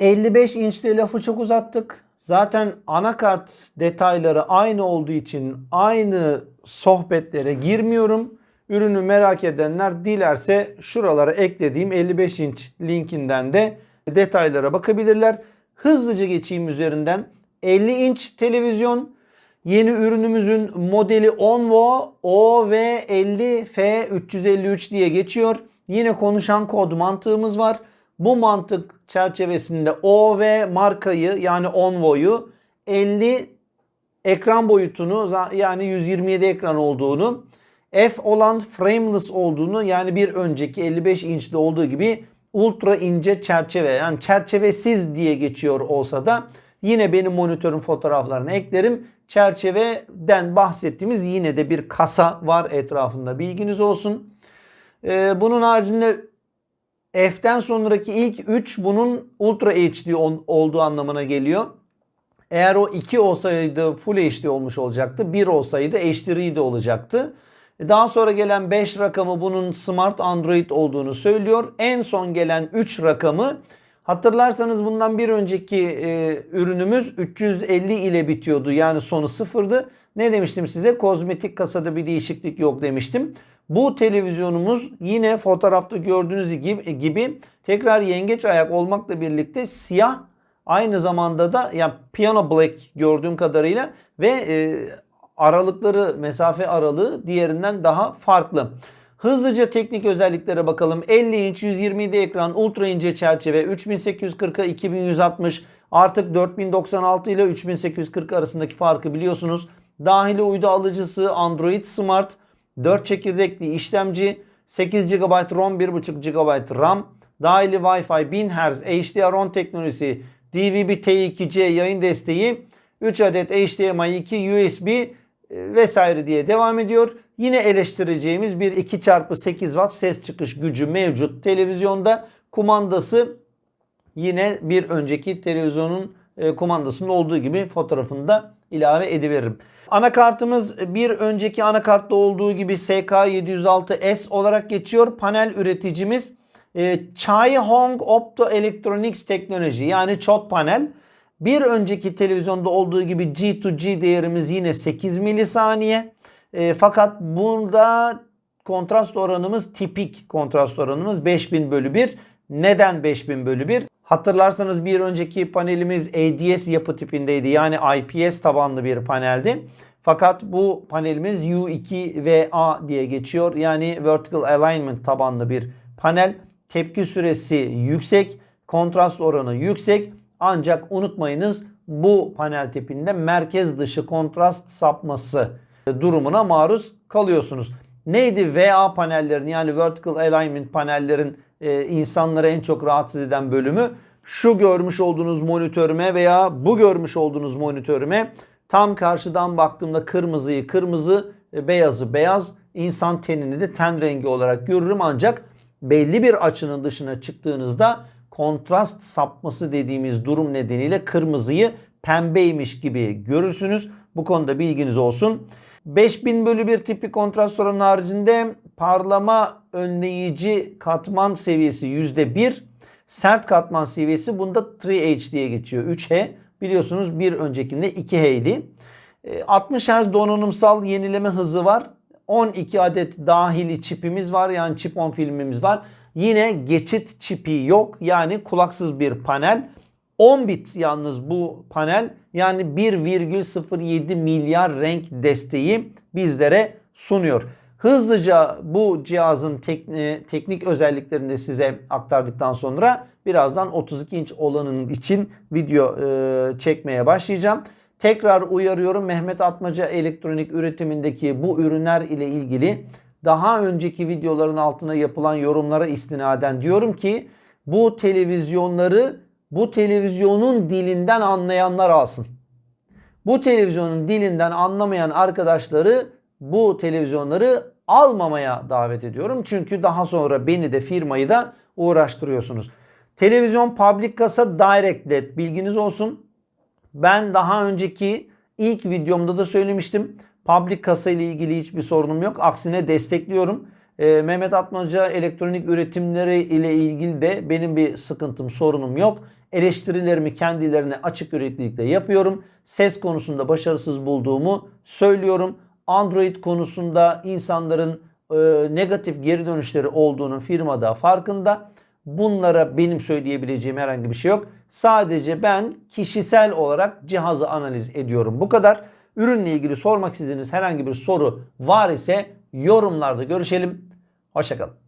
55 inçte lafı çok uzattık. Zaten anakart detayları aynı olduğu için aynı sohbetlere girmiyorum. Ürünü merak edenler dilerse şuralara eklediğim 55 inç linkinden de detaylara bakabilirler. Hızlıca geçeyim üzerinden. 50 inç televizyon. Yeni ürünümüzün modeli Onvo OV50F353 diye geçiyor. Yine konuşan kod mantığımız var. Bu mantık çerçevesinde OV markayı yani Onvo'yu 50 ekran boyutunu yani 127 ekran olduğunu F olan frameless olduğunu yani bir önceki 55 inçte olduğu gibi ultra ince çerçeve yani çerçevesiz diye geçiyor olsa da yine benim monitörün fotoğraflarını eklerim. Çerçeveden bahsettiğimiz yine de bir kasa var etrafında bilginiz olsun. Ee, bunun haricinde F'den sonraki ilk 3 bunun Ultra HD olduğu anlamına geliyor. Eğer o 2 olsaydı Full HD olmuş olacaktı. 1 olsaydı HD de olacaktı. Daha sonra gelen 5 rakamı bunun Smart Android olduğunu söylüyor. En son gelen 3 rakamı hatırlarsanız bundan bir önceki e, ürünümüz 350 ile bitiyordu. Yani sonu sıfırdı. Ne demiştim size? Kozmetik kasada bir değişiklik yok demiştim. Bu televizyonumuz yine fotoğrafta gördüğünüz gibi, gibi tekrar yengeç ayak olmakla birlikte siyah aynı zamanda da yani piano black gördüğüm kadarıyla ve e, aralıkları mesafe aralığı diğerinden daha farklı. Hızlıca teknik özelliklere bakalım. 50 inç 127 ekran ultra ince çerçeve 3840'a 2160 artık 4096 ile 3840 arasındaki farkı biliyorsunuz. Dahili uydu alıcısı Android Smart 4 çekirdekli işlemci 8 GB ROM 1.5 GB RAM dahili Wi-Fi 1000 Hz HDR10 teknolojisi DVB T2C yayın desteği 3 adet HDMI 2 USB vesaire diye devam ediyor. Yine eleştireceğimiz bir 2x8 Watt ses çıkış gücü mevcut televizyonda. Kumandası yine bir önceki televizyonun e, kumandasında olduğu gibi fotoğrafını da ilave ediveririm. Anakartımız bir önceki anakartta olduğu gibi SK706S olarak geçiyor. Panel üreticimiz e, Chai Hong Opto Electronics Teknoloji yani çot panel. Bir önceki televizyonda olduğu gibi G2G değerimiz yine 8 milisaniye. E, fakat burada kontrast oranımız tipik kontrast oranımız 5000 bölü 1. Neden 5000 bölü 1? Hatırlarsanız bir önceki panelimiz ADS yapı tipindeydi. Yani IPS tabanlı bir paneldi. Fakat bu panelimiz U2VA diye geçiyor. Yani Vertical Alignment tabanlı bir panel. Tepki süresi yüksek, kontrast oranı yüksek. Ancak unutmayınız bu panel tipinde merkez dışı kontrast sapması durumuna maruz kalıyorsunuz. Neydi VA panellerin yani Vertical Alignment panellerin e, insanları en çok rahatsız eden bölümü? Şu görmüş olduğunuz monitörüme veya bu görmüş olduğunuz monitörüme tam karşıdan baktığımda kırmızıyı kırmızı, e, beyazı beyaz, insan tenini de ten rengi olarak görürüm ancak belli bir açının dışına çıktığınızda kontrast sapması dediğimiz durum nedeniyle kırmızıyı pembeymiş gibi görürsünüz. Bu konuda bilginiz olsun. 5000 bölü 1 tipi kontrast oranı haricinde parlama önleyici katman seviyesi %1. Sert katman seviyesi bunda 3H diye geçiyor. 3H biliyorsunuz bir öncekinde 2H'ydi. 60 Hz donanımsal yenileme hızı var. 12 adet dahili çipimiz var. Yani chip on filmimiz var. Yine geçit çipi yok. Yani kulaksız bir panel. 10 bit yalnız bu panel. Yani 1,07 milyar renk desteği bizlere sunuyor. Hızlıca bu cihazın tekni, teknik özelliklerini size aktardıktan sonra birazdan 32 inç olanın için video e, çekmeye başlayacağım. Tekrar uyarıyorum Mehmet Atmaca elektronik üretimindeki bu ürünler ile ilgili daha önceki videoların altına yapılan yorumlara istinaden diyorum ki bu televizyonları bu televizyonun dilinden anlayanlar alsın. Bu televizyonun dilinden anlamayan arkadaşları bu televizyonları almamaya davet ediyorum. Çünkü daha sonra beni de firmayı da uğraştırıyorsunuz. Televizyon public kasa direct led bilginiz olsun. Ben daha önceki ilk videomda da söylemiştim. Public kasa ile ilgili hiçbir sorunum yok. Aksine destekliyorum. Ee, Mehmet Atmaca elektronik üretimleri ile ilgili de benim bir sıkıntım, sorunum yok. Eleştirilerimi kendilerine açık yüreklilikle yapıyorum. Ses konusunda başarısız bulduğumu söylüyorum. Android konusunda insanların e, negatif geri dönüşleri olduğunun firmada farkında. Bunlara benim söyleyebileceğim herhangi bir şey yok. Sadece ben kişisel olarak cihazı analiz ediyorum. Bu kadar. Ürünle ilgili sormak istediğiniz herhangi bir soru var ise yorumlarda görüşelim. Hoşçakalın.